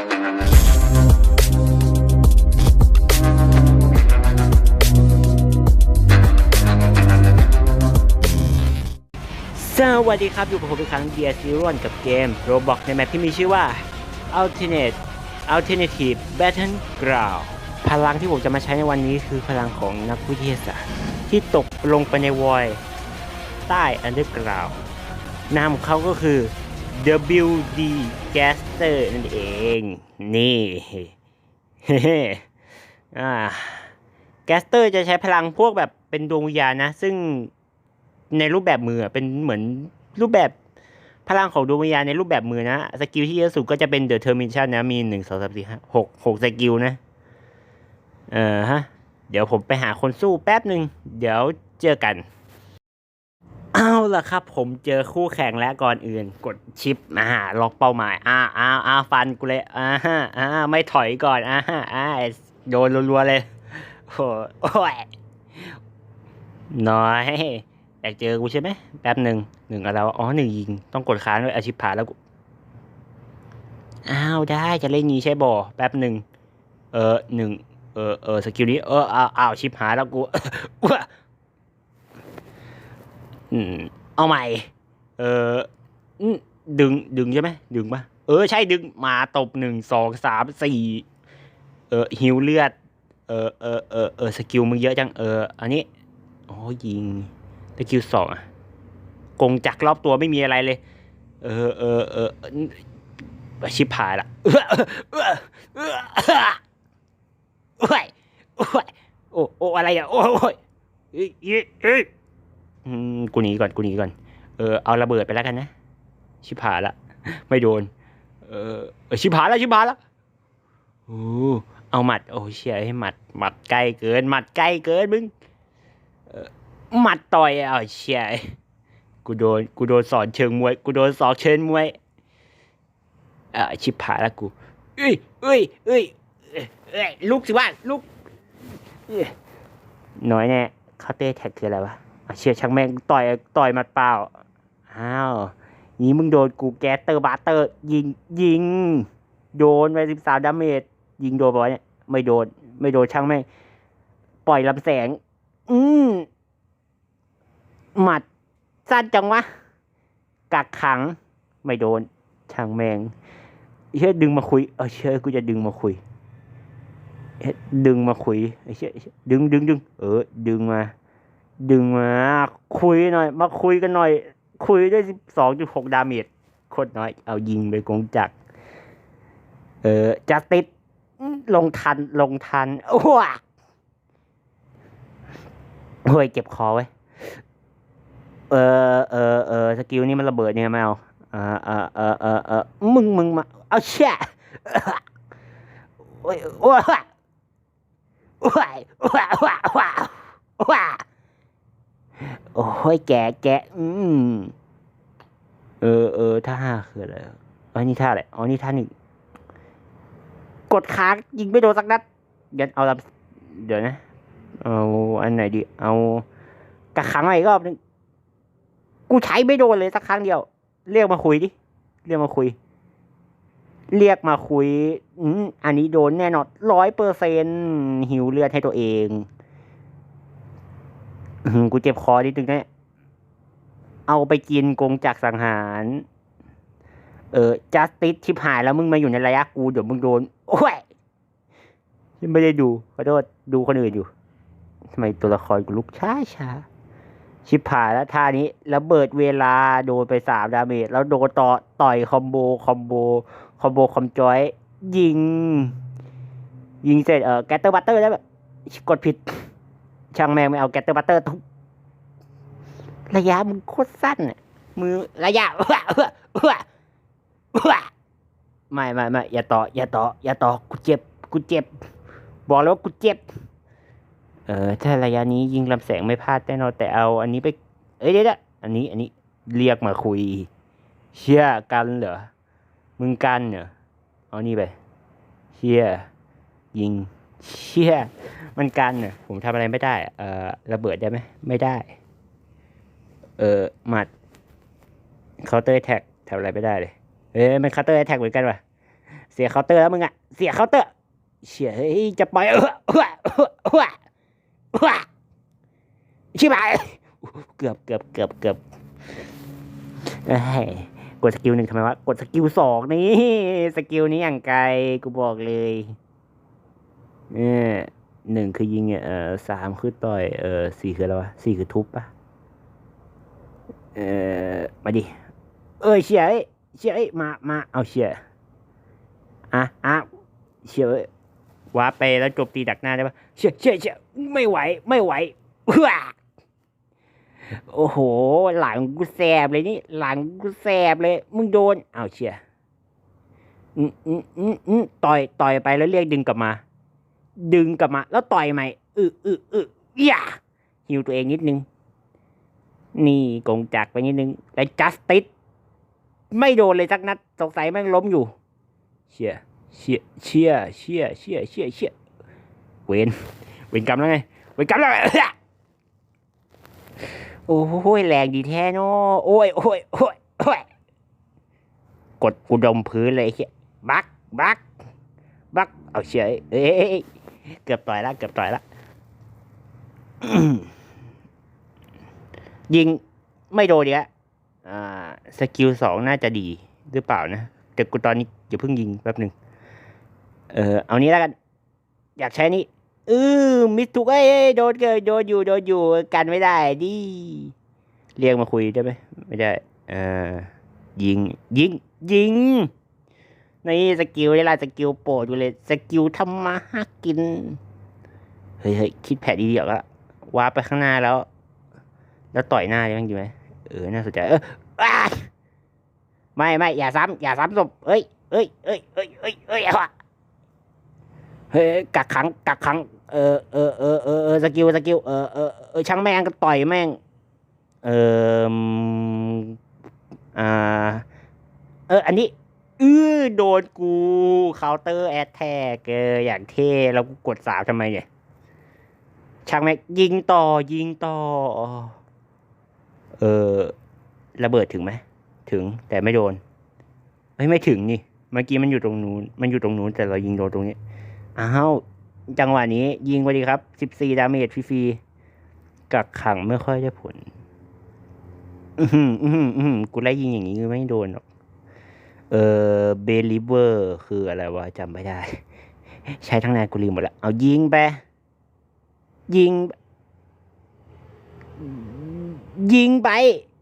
สวัสดีครับ อยู่กับผมอีกครั้งเดียซีรอนกับเกม Roblox ในแมปที่มีชื่อว่า Alternate Alternative Battleground พลังที่ผมจะมาใช้ในวันนี้คือพลังของนักวิทยาศาสตร์ ที่ตกลงไปในวอย ใต้ Underground นามของเขาก็คือ WD Gaster นั่นเอง นี่ อ่าแกสเตอร์จะใช้พลังพวกแบบเป็นดวงวิญญาณนะ ซึ่งในรูปแบบมือเป็นเหมือนรูปแบบพลังของดวงวิญญาณในรูปแบบมือนะ สกิลที่เยอะสุดก็จะเป็นเดอะเทอร์มินชันนะ มีหนึ่งสองสามสี่ห้าหกหกสกิลนะ เออฮะ เดี๋ยวผมไปหาคนสู้แป๊บหนึ่ง เดี๋ยวเจอกัน เอาล่ะครับ ผมเจอคู่แข่งแล้วก่อนอื่น กดชิปอ่าล็อกเป้าหมายอ่าอ่าอ่าฟันกูเลยอ่าฮะอ่าไม่ถอยก่อนอ่าฮะอ่าโดนรัวๆเลยโอ้โอ้ยน้อยอยากเจอกูใช่ไหมแป๊บหนึ่งหนึ่งอะไรวะอ๋อหนึ่งยิงต้องกดค้างด้วยอาชิพผ่านแล้วกูอ้าวได้จะเล่นงี้ใช่บ่แป๊บหนึ่งเออหนึ่งเออเออสกิลนี้เอออ้าวอ้าวชิปหายแล้วกู อ้วอืม เอาใหม่ เอออืมดึงดึงใช่ไหมดึงปะเออใช่ดึงมาตบหนึ่งสองสามสี่เออหิวเลือด เออเออเออเออสกิลมึงเยอะจังเออ อันนี้โอ้ยิงสกิลสองอะกงจักรรอบตัวไม่มีอะไรเลย เออเออเออเออชิบหายละเออเออเออโอ้ยโอ้ยโอ้โอ้อะไรอะโอ้ยเอ้ยเอ้ยเอ้ยอืมกูหนีก่อนกูหนีก่อน เออเอาระเบิดไปแล้วกันนะ ชิบหายละ ไม่โดน เออเออชิบหายแล้วชิบหายแล้วโอ้เอาหมัด โอ้เชียให้หมัดหมัดใกล้เกินหมัดใกล้เกินมึงเอ่อหมัดต่อยเอาเชียกูโดนกูโดนสอนเชิงมวย กูโดนสอนเชิงมวยเอ่อชิบหายแล้วกูเอ้ยเอ้ยเอ้ยเอ้ยเอ้ยลุกสิว่าลุกเอ้ยน้อยแน่เคาน์เตอร์แท็กคืออะไรวะอะ เชียช่างแม่งต่อยต่อยมัดเปล่า อ้าวนี้มึงโดนกูแกสเตอร์บาสเตอร์ ยิงยิง โดนไปสิบสามดาเมจยิงโดนไปะเนี่ยไม่โดน ไม่โดนช่างแม่งปล่อยลำแสง อืมหมัดสั้นจังวะ กักขัง ไม่โดน ช่างแมงเฮ้ยดึงมาคุย เออเชื่อกูจะดึงมาคุยเฮ้ยดึงมาคุยไอ้เชื่อดึงดึงดึงเออ ดึงมา ดึงมาคุยหน่อย มาคุยกันหน่อย คุยได้สิบสองจุดหกดาเมจโคตรน้อย เอายิงไปกงจักรเออจะติดลงทันลงทันอ้วกเฮ้ยเก็บคอไว้ เออเออเออสกิลนี่มันระเบิดเนี่ยไม่เอาเออเออเออเออเออมึงมึงมา เอาแช่โอ้ยโอ้ยโอ้ยโอ้ยโอ้ยโอ้ยโอ้ย โอ้ยแกแกอืมเออเออท่าห้าคืออะไรอันนี้ท่าอะไรอ๋อนี่ท่าหนึ่งกดค้างยิงไม่โดนสักนัดเดี๋ยวเอาลำเดี๋ยวนะ เอาอันไหนดี เอากระขังมาอีกรอบนึงกูใช้ไม่โดนเลยสักครั้งเดียว เรียกมาคุยดิ เรียกมาคุย เรียกมาคุย อืมอันนี้โดนแน่นอนร้อยเปอร์เซนหิวเลือดให้ตัวเอง กูเจ็บคอนิดนึงนะเอาไปกินกงจากสังหาร เออจัสติสชิบหายแล้วมึงมาอยู่ในระยะกูเดี๋ยวมึงโดน โอ้ยไม่ได้ดูขอโทษดูคนอื่นอยู่ทำไมตัวละครกูลุกช้าช้าชิบหายแล้วท่านี้ระเบิดเวลาโดนไปสามดาเมจแล้วโดนต่อต่อยคอมโบคอมโบคอมโบคอมจอย ยิง ยิงเสร็จเออแกตเตอร์บัตเตอร์แล้วแบบกดผิด ช่างแมงไม่เอาแกตเตอร์บัตเตอร์ทุบระยะมึงโคตรสั้นมือระยะไม่ไม่ไม่อย่าต่อ อย่าต่อ อย่าต่อ กูเจ็บ กูเจ็บ บอกแล้วว่ากูเจ็บ เออ ถ้าระยะนี้ยิงลำแสงไม่พลาดแน่นอนแต่เอา อันนี้ไป เอ้ยเดี๋ยวอันนี้ อันนี้เรียกมาคุย เชื่อกันเหรอ มึงกันเหรอ เอานี่ไป เชี่ยยิง เชี่ยมันกันเหรอผมทำอะไรไม่ได้ เออระเบิดได้ไหมไม่ได้ เออหมัดเคาน์เตอร์แท็กทำอะไรไม่ได้เลยเอ้ยมันคัตเตอร์แท็กเหมือนกันวะเสียเคาน์เตอร์แล้วมึงอะเสียเคาน์เตอร์เฉยจะปล่อยเออเออเออเออเออชิบหายเกือบเกือบเกือบเกือบเอ้ยกดสกิลหนึ่งทำไมวะ กดสกิลสองนี่ สกิลนี้อย่างไกล กูบอกเลย เออหนึ่งคือยิงเออสามคือต่อยเออสี่คืออะไรวะสี่คือทุบปะเออมาดิเอ้ยเชี่ยเอ้ยเชี่ยเอ้ยมามาเอาเชี่ยอะอะเชี่ยเอ้ยว้าไปแล้วจบตีดักหน้าได้ปะเชี่ยเชี่ยเชี่ยไม่ไหวไม่ไหวว้าโอ้โห หลังกูแสบเลยนี่ หลังกูแสบเลย มึงโดนเอาเชี่ยอืมอืมอืมอืมต่อยต่อยไปแล้วเรียกดึงกลับมา ดึงกลับมา แล้วต่อยใหม่อึอึอึอย่าหิวตัวเองนิดนึง นี่กงจักไปนิดนึงแล้วจัสติสไม่โดนเลยสักนัดสงสัยแม่งล้มอยู่ เชี่ยเชี่ยเชี่ยเชี่ยเชี่ยเชี่ยเชี่ยเวนเวนกรรมแล้วไงเวนกรรมแล้วไงโอ้ยแรงดีแท้เนาะโอ้ยโอ้ยโอ้ยโอ้ยกดกูดมพื้นเลยเชี่ยบักบักบักเอาเชี่ยเอ้ย เกือบต่อยละเกือบต่อยละยิงไม่โดนเนี้ยอ่าสกิลสองน่าจะดีหรือเปล่านะแต่กูตอนนี้อย่าเพิ่งยิงแป๊บหนึ่งเออเอานี้แล้วกัน อยากใช้นี่เออมิสทุกเอ้ยเอ้ยโดนเกิดโดนอยู่โดนอยู่กันไม่ได้ดิเรียกมาคุยได้ไหมไม่ได้ เออยิง ยิง ยิง นี่สกิลนี่ละสกิลโปรดอยู่เลยสกิลทำมาหากิน เฮ้ยเฮ้ยคิดแผนดีๆกแล้ววาร์ไปข้างหน้าแล้ว แล้วต่อยหน้าได้บ้างดีไหมเออน่าสนใจเออไม่ไม่อย่าซ้ำอย่าซ้ำศพเอ้ยเอ้ยเอ้ยเอ้ยเอ้ยเอ้ยเอาอะเฮ้ยกักขังกักขังเออเออเออเออเออสกิลสกิลเออเออเออช่างแม่งก็ต่อยแม่งเอออ่าเอออันนี้ อือโดนกูเคาน์เตอร์แอตแทกเอออย่างเท่แล้วกูกดสามทำไมเนี่ยช่างแม่งยิงต่อยิงต่อ เออระเบิดถึงไหมถึงแต่ไม่โดนเฮ้ยไม่ถึงนี่ เมื่อกี้มันอยู่ตรงนู้นมันอยู่ตรงนู้นแต่เรายิงโดนตรงนี้อ้าวจังหวะนี้ยิงไปดีครับสิบสี่ดาเมจฟรีๆกักขังไม่ค่อยได้ผล อือหืออือหืออือหือกูไล่ยิงอย่างนี้ไม่โดนหรอก เออเบลิเวอร์คืออะไรวะจำไม่ได้ ใช้ทั้งนานกูลืมหมดละเอายิงไป ยิง ยิงไป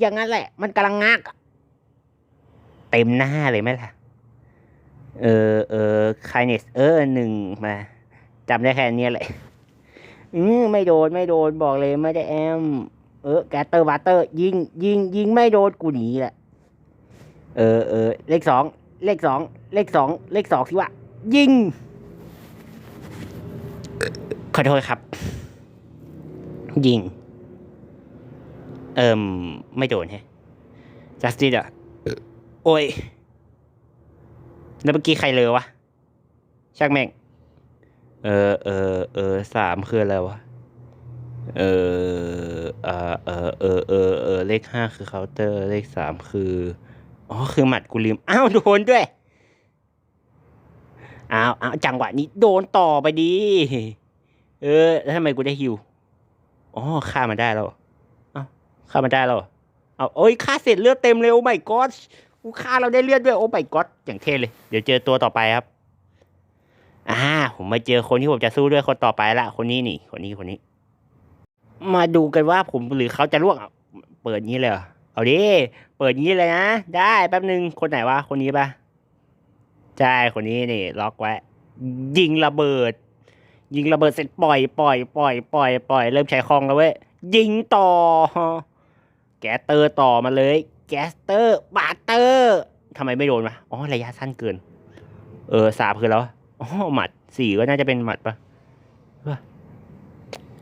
อย่างนั้นแหละ มันกำลังงักอะเต็มหน้าเลยไหมล่ะ เออเออคายเนสเออหนึ่งมาจำได้แค่นี้แหละอืมไม่โดนไม่โดนบอกเลยไม่ได้แอม เออแกตเตอร์บัตเตอร์ ยิงยิงยิงไม่โดนกูหนีแหละ เออเออเลขสองเลขสองเลขสองเลขสองสิวะ ยิง ขอโทษครับ ยิง เอิมไม่โดนฮะจัสติสอะโอ้ย แล้วเมื่อกี้ใครเลอวะช่างแม่ง เออเออเออสามคืออะไรวะเออเออเออเออเออเออเลขห้าคือเคาน์เตอร์ เลขสามคือ อ๋อคือหมัดกูลืม อ้าวโดนด้วย อ้าวอ้าวจังหวะนี้โดนต่อไปดี เออ แล้วทำไมกูได้ฮิว อ๋อฆ่ามันได้แล้วเอ้าฆ่ามันได้แล้วเอาโอ้ยฆ่าเสร็จเลือดเต็มเลยโอ้ my god กูฆ่าเราได้เลือดด้วยโอ้ my god อย่างเท่เลย เดี๋ยวเจอตัวต่อไปครับอ่าผมมาเจอคนที่ผมจะสู้ด้วยคนต่อไปละคนนี้นี่ คนนี้คนนี้ มาดูกันว่าผมหรือเขาจะล่วงอะเปิดงี้เลย เอาดิ เปิดงี้เลยนะ ได้แป๊บนึง คนไหนวะ คนนี้ปะใช่ คนนี้นี่ ล็อกไว้ ยิงระเบิด ยิงระเบิดเสร็จปล่อย ปล่อย ปล่อย ปล่อย ปล่อย เริ่มใช้คลองแล้วเว้ย ยิงต่อ แกสเตอร์ต่อมาเลย แกสเตอร์ บาเตอร์ทำไมไม่โดนวะ อ๋อ ระยะสั้นเกิน เออ สามคือแล้ว อ๋อ หมัดสี่ก็น่าจะเป็นหมัดปะวะ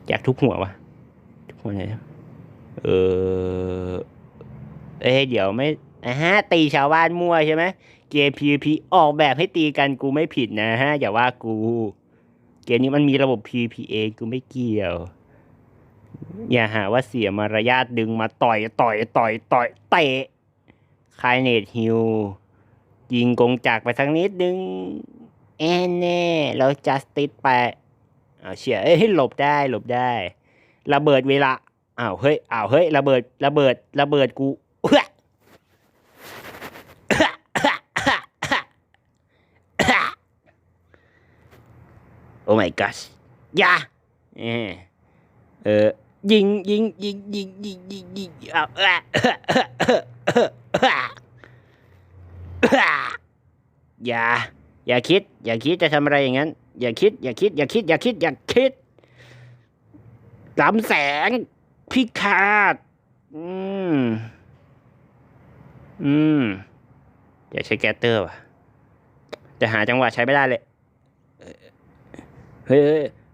อยากทุกหัววะทุกหัวไหนเออ เอ้ยเดี๋ยวไม่อ่าฮะตีชาวบ้านมั่วใช่ไหมเกม PVP ออกแบบให้ตีกันกูไม่ผิดนะฮะ อย่าว่ากู เกมนี้มันมีระบบ PVPA กูไม่เกี่ยว อย่าหาว่าเสียมารยาทดึงมาต่อยต่อยต่อยต่อยเตะคายเนตฮิวยิงกงจากไปสักนิดนึงเอ็นแน่แล้วจัสติสไปเอาเฉียเอ้ยหลบได้หลบได้ ระเบิดเวลาอ้าวเฮ้ยอ้าวเฮ้ยระเบิดระเบิดระเบิดกู เอื้อโอ้ my gosh อย่าเออเอยิงยิงยิงยิงยิงยิงยิงเอาเอ้ออย่า อย่าคิด อย่าคิดจะทำอะไรอย่างนั้น อย่าคิด อย่าคิด อย่าคิด อย่าคิด อย่าคิดลำแสงพิฆาต อืม อืม อย่าใช้แกตเตอร์ว่ะ จะหาจังหวะใช้ไม่ได้เลย เฮ้ย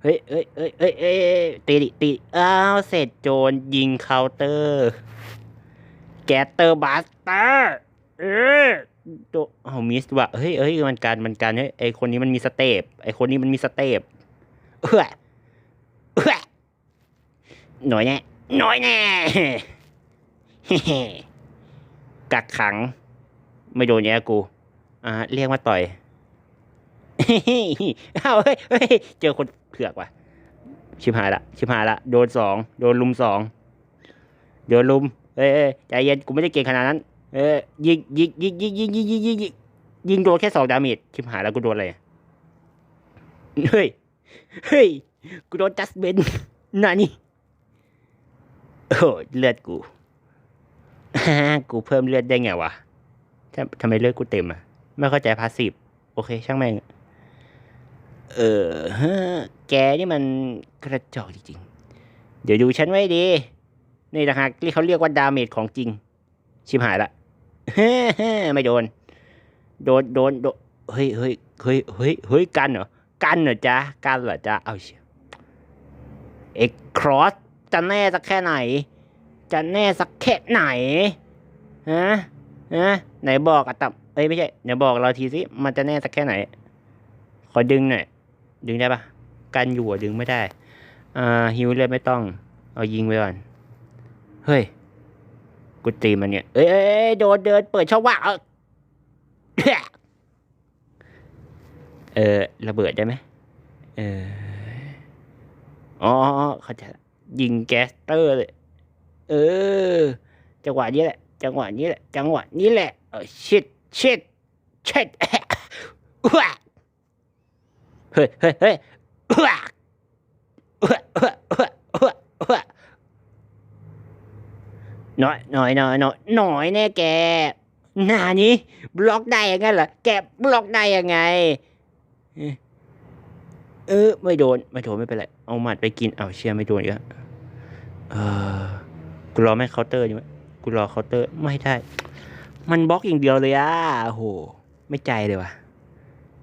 เฮ้ยเฮ้ยเฮ้ยเฮ้ยเฮ้ยตีดิตีอ้าวเสร็จโจรยิงเคาน์เตอร์ แกตเตอร์บัสเตอร์เออโดเอามิสว่ะเฮ้ยเฮ้ยมันการมันการเฮ้ยไอคนนี้มันมีสเตปไอคนนี้มันมีสเตปเอ้ยเอ้ยหน่อยแน่หน่อยแน่กักขัง ไม่โดนแย่กูอ่าเรียกมาต่อย เอาเฮ้ยเฮ้ยเจอคนเผือกว่ะ ชิบหายละชิบหายละโดนสองโดนลุมสองโดนลุมเอ้ยใจเย็นกูไม่ได้เก่งขนาดนั้น เอ้ยยิงยิงยิงยิงยิงยิงยิงยิงยิงยิงโดนแค่สองดาเมจชิบหายแล้วกูโดนอะไรเฮ้ยเฮ้ยกูโดนจัสเบนน่านี่โอ้ยเลือดกูกูเพิ่มเลือดได้ไงวะทำทำไมเลือดกูเต็มอะไม่เข้าใจพาสซีฟโอเค ช่างแม่ง เออฮะแกนี่มันกระจอกจริงๆ เดี๋ยวดูฉันไว้ดี นี่นะฮะที่เขาเรียกว่าดาเมจของจริง ชิบหายละไม่โดน โดน โดน โดน เฮ้ยเฮ้ยเฮ้ยเฮ้ยเฮ้ยกันเหรอ กันเหรอจ๊ะ กันเหรอจ๊ะ เอาเชียเอ็กครอสจะแน่สักแค่ไหน จะแน่สักแค่ไหน ฮะ ฮะ ไหนบอกอะตับเอ้ยไม่ใช่ ไหนบอกเราทีสิ มันจะแน่สักแค่ไหน ขอดึงหน่อย ดึงได้ปะกันอยู่อะดึงไม่ได้อ่าฮิวเลยไม่ต้อง เอายิงไว้ก่อน เฮ้ย กูตีมันเนี่ยเอ้ยเอ้ยเอ้ยโดนเดินเปิดช่องว่างเออระเบิดได้ไหมเอออ๋อเขาจะยิงแก๊สเตอร์เลย เออ จังหวะนี้แหละ จังหวะนี้แหละ จังหวะนี้แหละ เออชิดชิดชิดว้า ฮ้ยเฮ้ยเฮ้ยน้อยน้อยน้อยน้อยน้อยแน่แกหน้านี้ บล็อกได้ยังไงเหรอแกบล็อกได้ยังไง เออ ไม่โดน ไม่โดนไม่เป็นไร เอาหมัดไปกิน เอาเชียร์ไม่โดนอีกแล้วเออกูรอแม่เคาน์เตอร์อยู่ไหมกูรอเคาน์เตอร์ไม่ได้ มันบล็อกอย่างเดียวเลยอะโอ้โหไม่ใจเลยว่ะ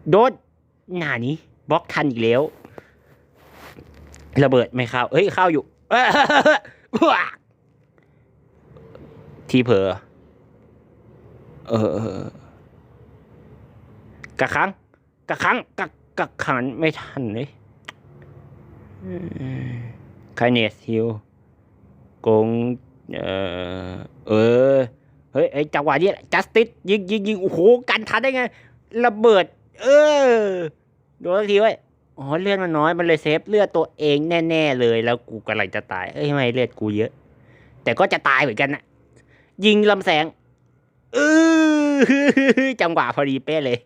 โดนหน้านี้ บล็อกทันอีกแล้ว ระเบิดไม่เข้าเฮ้ยเข้าอยู่ทีเผลอเออกะครั้งกะครั้งกะกะขันไม่ทันเลยคายเนสฮิลกงเออเออเฮ้ยไอจังหวะนี้จัสติสยิงยิงยิงโอ้โหกันทันได้ไง ระเบิด เออ ดนสักทีไว้อ๋อเลือดมันน้อยมันเลยเซฟเลือดตัวเองแน่ ๆ เลยแล้วกูกำลังจะตายเอ้ยทำไมเลือดกูเยอะ แต่ก็จะตายเหมือนกันนะยิงลำแสงเออจังหวะพอดีเป๊ะเลย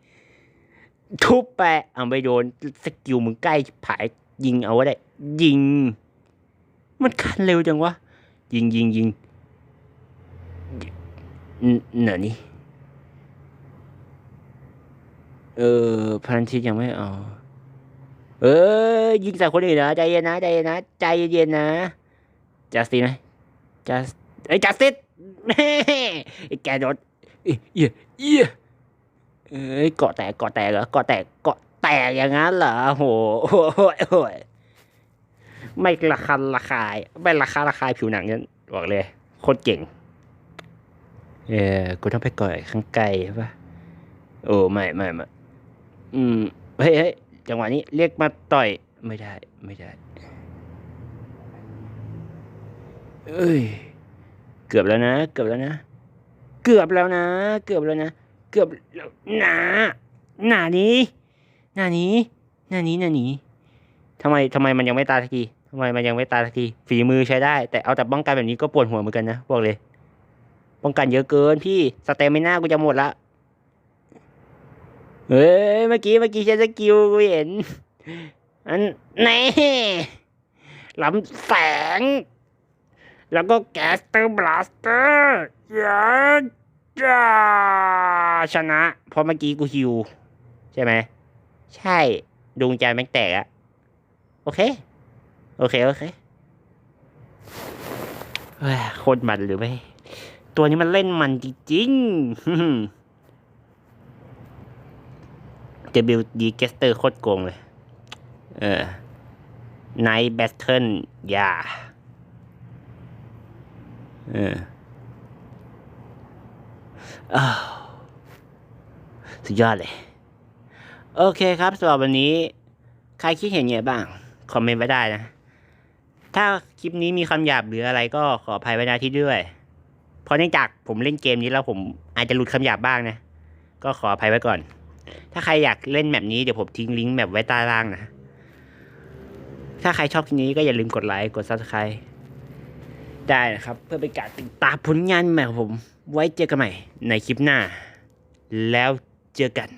ทุบไปเอาไปโดนสกิลมึงใกล้ผายยิงเอาไว้ได้ ยิง มันคันเร็วจังวะยิงยิงยิงเหนอนี่ เออพันทิตยังไม่เอา เออยิงใส่คนอื่นนะใจเย็นนะใจเย็นนะใจเย็นนะจัสตินไหมจัสไอ้จัสตินไอแกโดนเอ้ยเอี้ยเอี้ยเอ้ยเกาะแตกเกาะแตกเหรอเกาะแตกเกาะแตกอย่างนั้นเหรอโหโหโหโหไม่ระคันระคายไม่ราคาระคายผิวหนังนั้นบอกเลยโคตรเก่ง เออกูต้องไปก่อยข้างไกลใช่ปะโอ้ไม่ไม่ไม่ อืมเฮ้ยเฮ้ยจังหวะนี้เรียกมาต่อย ไม่ได้ ไม่ได้ เอ้ย เกือบแล้วนะ เกือบแล้วนะ เกือบแล้วนะ เกือบแล้วนะ เกือบแล้วนะหนานี้หนานี้หนานี้หนานี้ทำไมทำไมมันยังไม่ตายสักทีทำไมมันยังไม่ตายสักที ฝีมือใช้ได้ แต่เอาแต่ป้องกันแบบนี้ก็ปวดหัวเหมือนกันนะบอกเลย ป้องกันเยอะเกินพี่ สเตมิน่ากูจะหมดละ เฮ้ย เมื่อกี้เมื่อกี้ใช้สกิลกูเห็น อันแน่ลำแสง แล้วก็แกสเตอร์บลัสเตอร์ยาจ้าชนะ เพราะเมื่อกี้กูฮิว ใช่ไหม ใช่ ดวงใจแม่งแตกอะโอเค โอเค โอเคเฮ้ยโคตรมันหรือไม่ ตัวนี้มันเล่นมันจริงๆ WD เกสเตอร์โคตรโกงเลย เออไนท์แบทเทิลยาเอออ้าวสุดยอดเลย โอเคครับสำหรับวันนี้ ใครคิดเห็นยังไงบ้าง คอมเมนต์ไว้ได้นะ ถ้าคลิปนี้มีคำหยาบหรืออะไรก็ขออภัยไว้ณที่ด้วย เพราะเนื่องจากผมเล่นเกมนี้แล้วผมอาจจะหลุดคำหยาบบ้างนะ ก็ขออภัยไว้ก่อน ถ้าใครอยากเล่นแบบนี้เดี๋ยวผมทิ้งลิงก์แบบไว้ใต้ล่างนะ ถ้าใครชอบคลิปนี้ก็อย่าลืมกดไลค์กด subscribe ได้นะครับ เพื่อเป็นการติดตามผลงานใหม่ของผม ไว้เจอกันใหม่ในคลิปหน้า แล้วเจอกัน